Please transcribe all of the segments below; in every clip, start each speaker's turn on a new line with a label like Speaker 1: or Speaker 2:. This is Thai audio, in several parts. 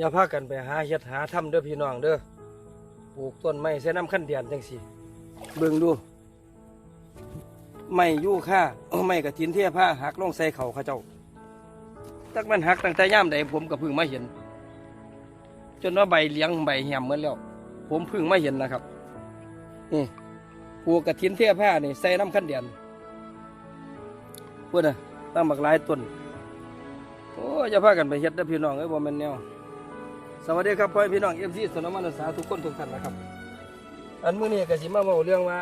Speaker 1: อย่าพากันไปหาเฮ็ดหาทำเด้อพี่น้องเด้อปลูกต้นไม้ใส่น้ำขั้นเดียนจังสิเบิ่งดูไม้ยู่ค่าไม้กระถินเทียผ้าหักลงใส่เขาเขาเจ้าตักมันหักตั้งแต่ย่ามใดผมก็เพิ่งมาเห็น จนว่าใบเลี้ยงใบแหมเหมือนแล้ว ผมพิ่งมาเห็นนะครับนี่ปลูกกระถินเทียผ้านี่ใส่น้ำขั้นเดียนพูดนะตั้งบักหลายต้นโอ้ยอย่าพากันไปเฮ็ดเด้อพี่น้องเอ้ยบ่แม่นแนว วัสดีครับพ่อพี่น้องเอฟซีสนามนัสาทุกคนทุกท่านนะครับ อันมื้อนี้ก็สิมาเว้าเรื่องว่า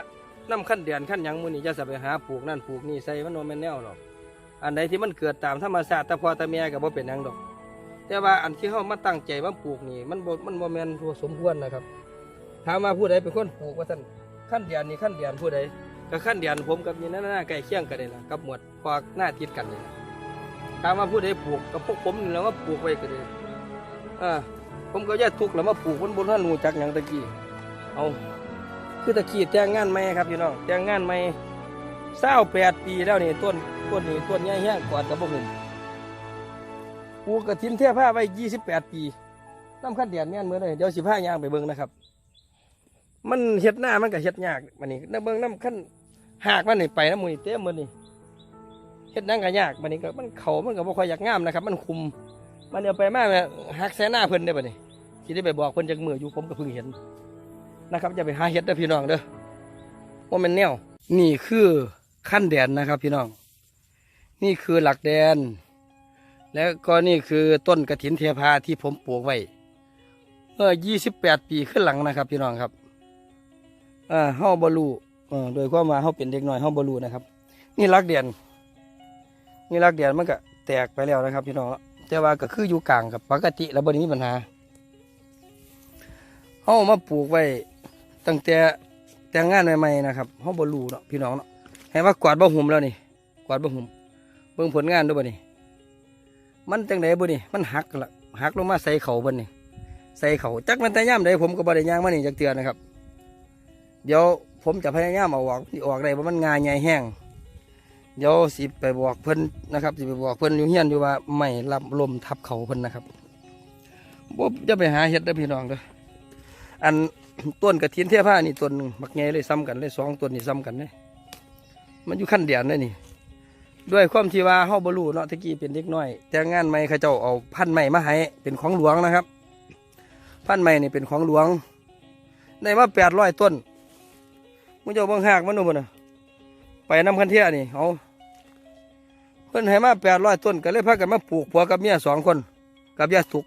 Speaker 1: น้ำขั้นเดือนขั้นหยังมื้อนี้จะสิไปหาปลูกนั่นปลูกนี่ใส่มันบ่แมนแนวหรอกอันใดที่มันเกิดตามธรรมชาติต่พ่อต่แม่ก็บ่เป็นหยังดอก แต่ว่าอันที่เฮามาตั้งใจมาปลูกนี่มันบ่มันบ่แม่นทั่วสมควรนะครับถามว่าผู้ใดเป็นคนปลูกว่าท่านขั้นเดือนนี่ขั้นเดือนผู้ใดก็ขั้นเดือนผมกับนี่นั่นน่ะใกล้เคียงกันนี่ล่ะกับหมวดพอหน้าติดกันนี่ล่ะถามว่าผู้ใดปลูกกับพวกผมนี่แหล้วว่าปลูกไว้ก็ได้อ่า ผมก็แยกทุกข์แล้วมาปลูกบนบนท่านหูจักอย่างตะกี้ เอา คือตะกี้แต่งงานใหม่ครับพี่น้องแต่งงานใหม่เศร้าแปดปีแล้วนี่ต้นต้นนี้ต้นใหญ่แห้งกอดกับพวกผมปลูกกระถินเทียผ้าไว้ยี่สิบแปดปีน้ำขั้นเดียนแม่นเมื่อเลยเดี๋ยวสิผ้ายางไปเบิ่งนะครับ มันเฮ็ดหน้ามันก็เฮ็ดยากมันนี่น้ำเบิ่งน้ำขั้นหากมันนี่ไปน้ำมือเต็มมือนี่เฮ็ดนั่งก็ยากมันนี่ก็มันเขามันก็บ่ค่อยอยากงามนะครับ มันคุม มันเดี๋ยวไปมาแม่หักแสนหน้าเพิ่นได้ป่ะนี่ที่ได้ไปบอกเพิ่นจากมืออยู่ผมก็เพิ่งเห็นนะครับจะไปหาเห็ดเด้อพี่น้องเด้อว่ามันแนว นี่คือขั้นแดนนะครับ พี่น้อง นี่คือหลักแดน แล้วก็นี่คือต้นกระถินเทพาที่ผมปลูกไว้เมื่อ 28 ปีขึ้นหลังนะครับ พี่น้องครับอ่าเฮาบ่รู้เออโดยความว่าเฮาเป็นเด็กน้อยเฮาบ่รู้นะครับ นี่หลักแดนนี่หลักแดนมันก็แตกไปแล้วนะครับ พี่น้อง แต่ว่าก็คืออยู่กลางกับปกติแล้วบริมีปัญหาเขาเอามาปลูกไว้ตั้งแต่แต่งงานใหม่ๆนะครับเขาบรูเนาะพี่น้องเนาะให้ว่ากวาดบ่หุ่มแล้วนี่กวาดบ่หุ่มเบิ่งผลงานด้วยบ่นี่มันจังไดบ่นี่มันหักละหักลงมาใส่เขาบ่นี่ใส่เขาจักมันแต่ย่ามใดผมก็บ่ได้ย่างมานี่จักเตือนนะครับ เดี๋ยวผมจะพยายามเอาออกที่ออกได้ว่ามันงาใหญ่แห้ง เดี๋ยวสิไปบอกเพิ่นนะครับสิไปบอกเพิ่นอยู่เฮียนอยู่ว่าไม่รับลมทับเขาเพิ่นนะครับบ่จะไปหาเห็ดเด้พี่น้องเด้ออันต้นกระถินเทียผ้านี่ต้นหนึ่งบักใหญ่เลยซ้ำกันเลยสองต้นนี่ซ้ำกันเลยมันอยู่ขั้นเดียนเลยนี่ ด้วยความที่ว่าเฮาบ่รู้เนาะตะกี้เป็นเด็กน้อย แต่งานใหม่เขาเจ้าเอาพันใหม่มาให้เป็นของหลวงนะครับ พันใหม่นี่เป็นของหลวงได้มาแปดร้อยต้นมึงจ้าเบิ่งหากมันดูมันนะไปน้ำคันเทียนี่เอา พิ่นให้มาแปดร้อยต้นก็เลยพากันมาปลูกผัวกับเมียสองคน กับยาสุก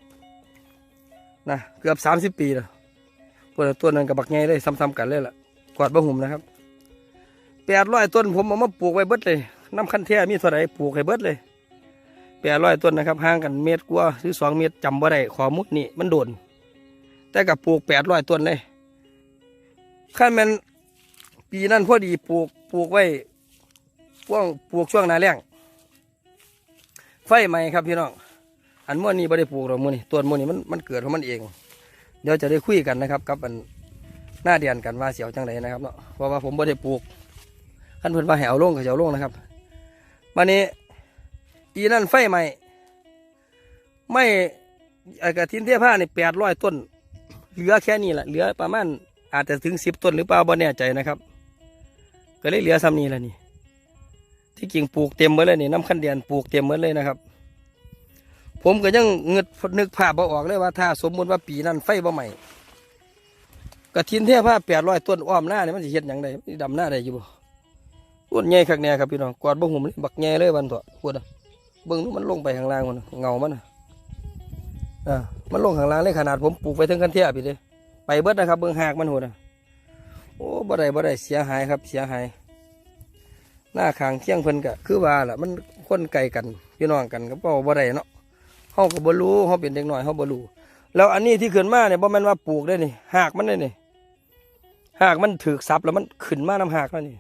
Speaker 1: นะเกือบสามสิบปีแล้วพวกต้นนั้นกับบักไงเลยซ้ำๆกันเลยล่ะกอดบะหุ่มนะครับแปดร้อยต้นผมเอามาปลูกไว้เบิดเลยน้ำคั้นแท้มีเท่าไหร่ปลูกให้เบิดเลยแปดร้อยต้นนะครับห่างกันเมตรกว่าหรือสองเมตรจำบ่ได้ขอมุดนี่มันโดน แต่กับปลูกแปดร้อยต้นเลยขั้นมันปีนั้นพอดีปลูกปลูกไว้ช่วงปลูกช่วงหนาแล้ง ฟไหมครับพี่น้องอันมื่อนี้ไม่ได้ปลูกหรอกมื่อนี้ต้นมื่อนี้มันมันเกิดของมันเอง เดี๋ยวจะได้คุยกันนะครับกับอันหน้าเดียนกันว่าเสียวจังไรนะครับเนาะเพราะว่าผมไม่ได้ปลูกขั้นเพิ่นว่าให้เอาลงก็จะเอาลงนะครับวันนี้ปีนั้นไฟไหมไม่ไอกระทินเทียผ้านี่แปดร้อยต้น เหลือแค่นี้แหละเหลือประมาณอาจจะถึงสิบต้นหรือเปล่าบ่แน่ใจนะครับ ก็เลยเหลือซ้ำนี้แหละนี่ ที่กิ่งปลูกเต็มหมดเลยนี่น้ำขั้นเดียนปลูกเต็มหมดเลยนะครับ ผมก็ยังเงึดนึกภาพบ่ออกเลยว่าถ้าสมมติว่าปีนั้นไฟบ่ใหม่กระถินเทียผ้าแปดร้อยต้นอ้อมหน้าเนี่ยมันจะเห็ดอย่างไรดำหน้าได้อยู่บ่ต้นใหญ่คักแน่ครับพี่น้องกอดบ่หุ่มบักใหญ่เลยวันตัวพูดเบิ่งดูมันลงไปข้างล่างมันเงามันน่ะอ่ามันลงข้างล่างเลยขนาดผมปลูกไปถึงกันเทียบพี่เลยไปเบิดนะครับเบิ่งหากมันหัวน่ะโอ้บ่ได้บ่ได้เสียหายครับเสียหาย หน้าขางเที่ยงเพิ่นก็คือว่าล่ะมันคนไกลกันพี่น้องกันก็เป่าบ่ได้เนาะเฮาก็บ่รู้เฮาเป็นเด็กน้อยเฮาบ่รู้แล้วอันนี้ที่ขึ้นมาเนี่ยบ่แม่นว่าปลูกได้นี่หากมันได้นี่หากมันถูกซับแล้วมันขึ้นมาน้ำหากแล้วนี่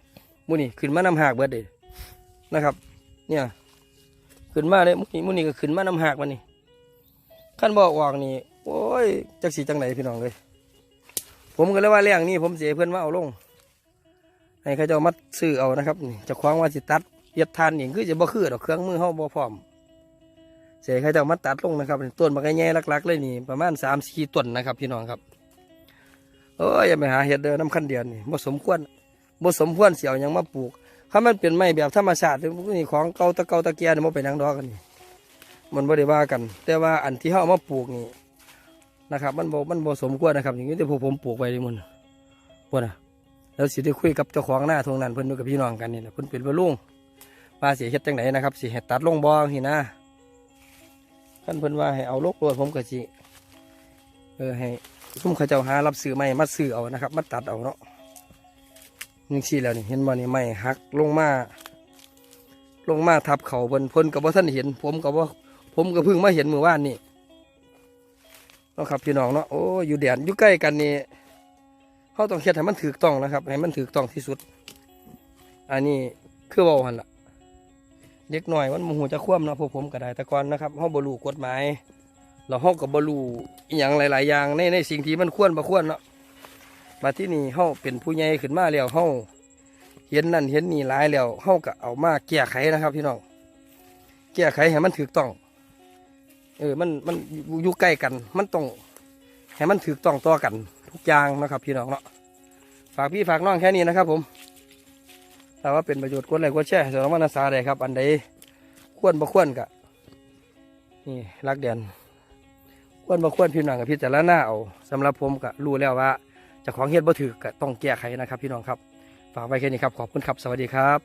Speaker 1: มื้อนี้ขึ้นมาน้ำหากเบิดเด้นะครับ เนี่ยขึ้นมาเลยมื้อนี้มื้อนี้ก็ขึ้นมาน้ำหากมันนี่คันบ่ออกนี่โอ้ยจักสิจังไหนพี่น้องเลย ผมก็เลยว่าเรื่องนี้ผมเสิให้เพิ่นมาเอาลง ให้เขาเจ้ามัดซื้อเอานะครับจะคว้างว่าสิตัดเย็ดทานนี่คือจะบ่คือดอกเครื่องมือเฮาบ่พร้อมเสียเขาเจ้ามาตัดลงนะครับต้นมันก็แง่ลักๆเลยนี่ประมาณสามสี่ต้นนะครับ พี่น้องครับเอ้ยอย่าไปหาเห็ดเด้อน้ำขั้นเดียนนี่บ่สมควรบ่สมควรเสียวยังมาปลูกถ้ามันเป็นไม้แบบธรรมชาติหรือนี่ของเก่าตะเก่าตะเกียนี่มันเป็นนังดอกกันนี่มันบ่ได้ว่ากัน แต่ว่าอันที่เขาเอามาปลูกนี่นะครับ มันบ่มันบ่สมควรนะครับ อย่างนี้ที่ผมปลูกไว้นี่มันพวกน่ะ แล้วสิได้คุยกับเจ้าของหน้าทวงนั้นเพิ่นดูกับพี่น้องกันนี่แหละเพิ่นเป็นวัลุงว่าสิเฮ็ดจังไดนนะครับสิเฮ็ดตัดลงบ่สินะท่านเพิ่นว่าให้เอาลกรวดผมก็สิเออให้ซุ่มขาเจ้าหารับซื้อไม้มาซื้อเอานะครับมาตัดเอาเนาะนี่สิแล้วนี่เห็นบ่นี่ไม้หักลงมาลงมาทับเขาเพิ่นเพิ่นก็บ่ทันเห็น ผมก็บ่ผมก็เพิ่งมาเห็นเมื่อวานนี่เนาะครับพี่น้องเนาะโอ้อยู่แดนอยู่ใกล้กันนี่ เขาต้องเฮ็ดให้มันถูกต้องนะครับให้มันถูกต้องที่สุด อันนี้คือเว้าหั่นละเด็กหน่อยมันมโหจะคว่ำเนาะพวกผมก็ได้แต่ก่อนนะครับห้องบรูกฎหมายเราห้องกับบรูอย่างหลาย ๆ อย่างในในสิ่งที่มันควรบ่ควรเนาะมาที่นี่ห้องเป็นผู้ใหญ่ขึ้นมาแล้วห้องเห็นนั่นเห็นนี่หลายแล้วห้องก็เอามาแก้ไขนะครับพี่น้องแก้ไขให้มันถูกต้อง เออมันมันอยู่อยู่ใกล้กัน มันต้องให้มันถูกต้องต่อกัน ทุกอย่างนะครับพี่น้องเนาะฝากพี่ฝากน้องแค่นี้นะครับ ผมถ้าว่าเป็นประโยชน์กดไลค์กดแชร์สำหรับมนาสาได้ครับ อันใดควรบ่ควรกะนี่รักเดียนควรบ่ควรพี่น้องกับพี่แต่ละหน้าเอาสำหรับผมก็รู้แล้วว่าจะของเฮ็ดบ่ถือก็ต้องแก้ไขนะครับ พี่น้องครับ ฝากไว้แค่นี้ครับขอบคุณครับสวัสดีครับ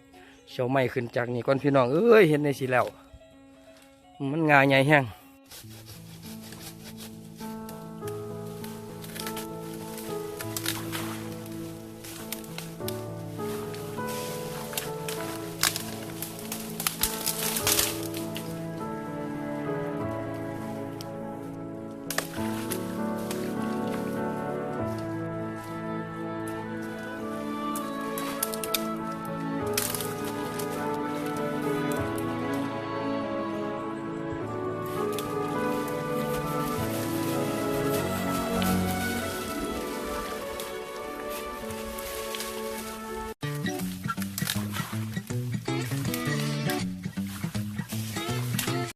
Speaker 1: เชียวไม่ขึ้นจากนี่ก่อนพี่น้องเอ้ยเห็นในสีแล้ว มันงาใหญ่แห้ง